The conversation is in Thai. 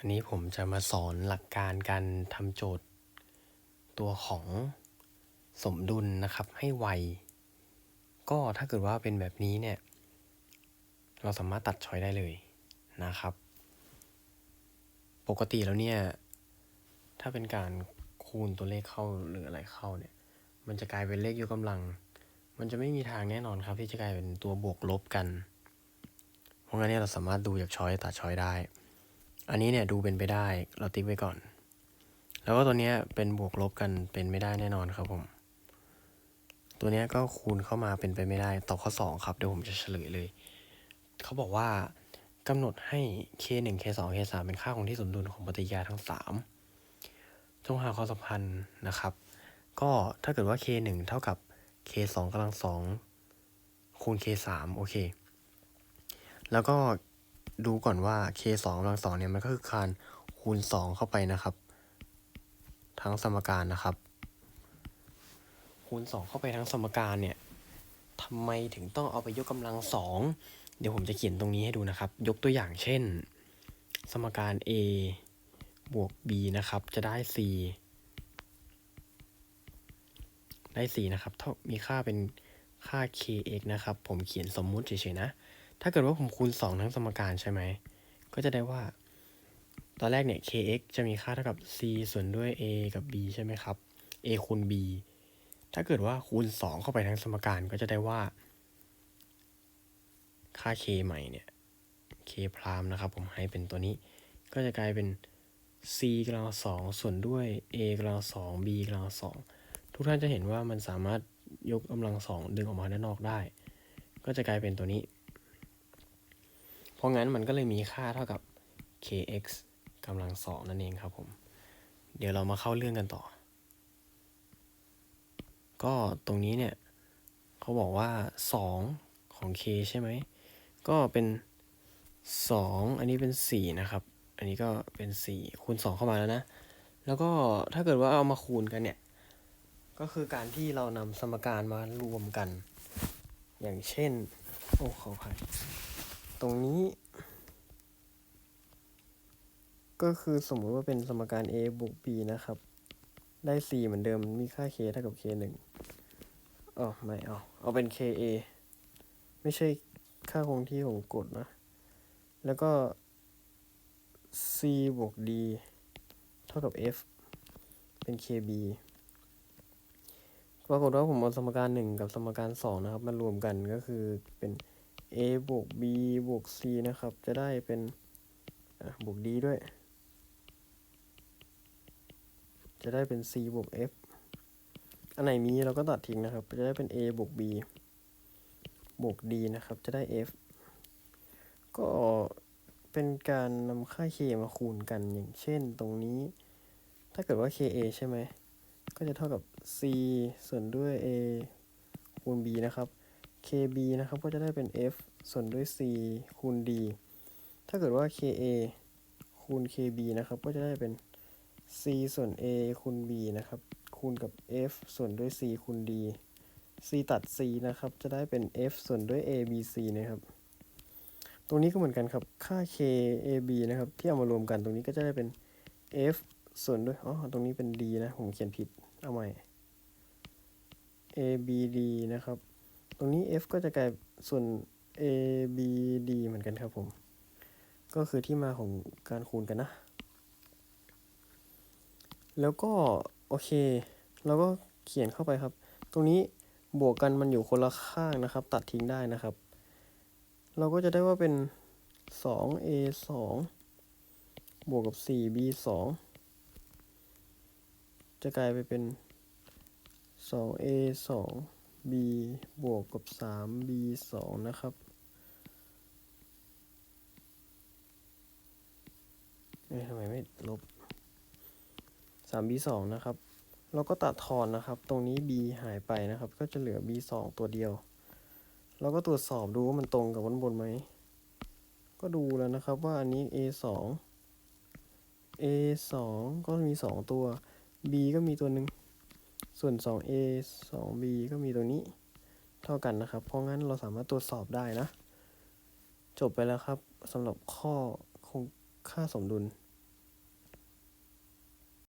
อันนี้ผมจะมาสอนหลักการการทำโจทย์ ตัวของสมดุลนะครับให้ไว ก็ถ้าเกิดว่าเป็นแบบนี้เนี่ย เราสามารถตัดช้อยได้เลยนะครับ ปกติแล้วเนี่ย ถ้าเป็นการคูณตัวเลขเข้าหรืออะไรเข้าเนี่ย มันจะกลายเป็นเลขยกกำลัง มันจะไม่มีทางแน่นอนครับ ที่จะกลายเป็นตัวบวกลบกัน เพราะงั้นเนี่ยเราสามารถดูจากช้อยตัดช้อยได้ อันนี้เนี่ยดูเป็นไปได้เราติ๊กไว้ก่อน แล้วก็ตัวเนี้ยเป็นบวกลบกันเป็นไม่ได้แน่นอนครับผม ตัวเนี้ยก็คูณเข้ามาเป็นไปไม่ได้ตอบข้อสองครับเดี๋ยวผมจะเฉลยเลย เขาบอกว่ากำหนดให้ k 1 k 2 k 3เป็นค่าคงที่สมดุลของปฏิกิริยาทั้ง 3 จงหาความสัมพันธ์นะครับ ก็ถ้าเกิดว่า k 1เท่ากับ k 2กำลัง2คูณ k 3โอเค แล้วก็ ดูก่อนว่า k 2กำลัง2เนี่ยมันก็คือการคูณ 2 เข้าไปนะครับ ทั้งสมการนะครับ คูณ 2 เข้าไปทั้งสมการเนี่ยทำไมถึงต้องเอาไปยกกำลัง2เดี๋ยวผมจะเขียนตรงนี้ให้ดูนะครับ ยกตัวอย่างเช่น สมการ a บวก b นะครับ จะได้ c ได้4นะครับเท่ามีค่าเป็นค่า kx นะครับ ผมเขียนสมมุติเฉยๆนะ ถ้าเกิดว่าผมคูณ 2 ทั้งสมการใช่ไหม ก็จะได้ว่า ตอนแรกเนี่ย kx จะมีค่าเท่ากับ c ส่วนด้วย a กับ b ใช่ไหมครับ a คูณ b ถ้าเกิดว่าคูณ 2 เข้าไปทั้งสมการก็จะได้ว่า ค่า k ใหม่เนี่ย k พรามนะครับ ผมให้เป็นตัวนี้ ก็จะกลายเป็น c กำลังสองส่วนด้วย a กำลังสอง b กำลังสองทุกท่านจะเห็นว่ามันสามารถยกกำลังสองดึงออกมาด้านนอกได้ ก็จะกลายเป็นตัวนี้ เพราะงั้นมันก็เลยมีค่าเท่ากับ kx กำลังสองนั่นเองครับผม เดี๋ยวเรามาเข้าเรื่องกันต่อ ก็ตรงนี้เนี่ยเขาบอกว่า 2 ของ k ใช่ไหม ก็เป็น 2 อันนี้เป็น 4 นะครับ อันนี้ก็เป็น 4 คูณ 2 เข้ามาแล้วนะ แล้วก็ถ้าเกิดว่าเอามาคูณกันเนี่ย ก็คือการที่เรานำสมการมารวมกัน อย่างเช่น โอ้ขออภัย ตรงนี้ ก็คือสมมุติว่าเป็นสมการ a บวก b นะครับ ได้4เหมือนเดิมมีค่า k เท่ากับ k 1อ๋อไม่เอา เอาเป็น ka ไม่ใช่ค่าคงที่ของกฎนะ แล้วก็ c บวก d เท่ากับ f เป็น kb ปรากฏว่าผมเอาสมการ 1 กับสมการ 2 นะครับมารวมกันก็คือเป็น a บวก b บวก c นะครับ จะได้เป็นบวก d ด้วย จะได้เป็น c บวก f อันไหนมีเราก็ตัดทิ้งนะครับ จะได้เป็น a บวก b บวก d นะครับ จะได้ f ก็เป็นการนำค่า k มาคูณกันอย่างเช่นตรงนี้ ถ้าเกิดว่า ka ใช่ไหม ก็จะเท่ากับ c ส่วนด้วย a คูณ b นะครับ kb นะครับก็จะได้เป็น f ส่วนด้วย c คูณ d ถ้าเกิดว่า ka คูณ kb นะครับก็จะได้เป็น c ส่วน a คูณ b นะครับคูณกับ f ส่วนด้วย c คูณ d c ตัด c นะครับจะได้เป็น f ส่วนด้วย a b c นะครับตรงนี้ก็เหมือนกันครับ ค่า k a b นะครับ ที่เอามารวมกันตรงนี้ก็จะได้เป็น f ส่วนด้วย อ๋อ ตรงนี้เป็น d นะ ผมเขียนผิด เอาใหม่ a b d นะครับ ตรงนี้ f ก็จะกลายส่วน a b d เหมือนกันครับผม ก็คือที่มาของการคูณกันนะ แล้วก็ โอเค เราก็เขียนเข้าไปครับ ตรงนี้บวกกันมันอยู่คนละข้างนะครับ ตัดทิ้งได้นะครับ เราก็จะได้ว่าเป็น 2a 2บวกกับ 4b 2จะกลายไปเป็น 2a 2 b บวกกับ 3b 2นะครับ เอ๊ะทำไมไม่ลบ 3b 2นะครับ เราก็ตัดทอนนะครับ ตรงนี้ b หายไปนะครับ ก็จะเหลือ b 2ตัวเดียว เราก็ตรวจสอบดูว่ามันตรงกับวันบนไหม ก็ดูแล้วนะครับว่าอันนี้ a 2 a 2ก็มี 2 ตัว b ก็มีตัวหนึ่ง ส่วน 2a 2b ก็มีตัวนี้เท่ากันนะครับ เพราะงั้นเราสามารถตรวจสอบได้นะ จบไปแล้วครับสำหรับข้อคงค่าสมดุล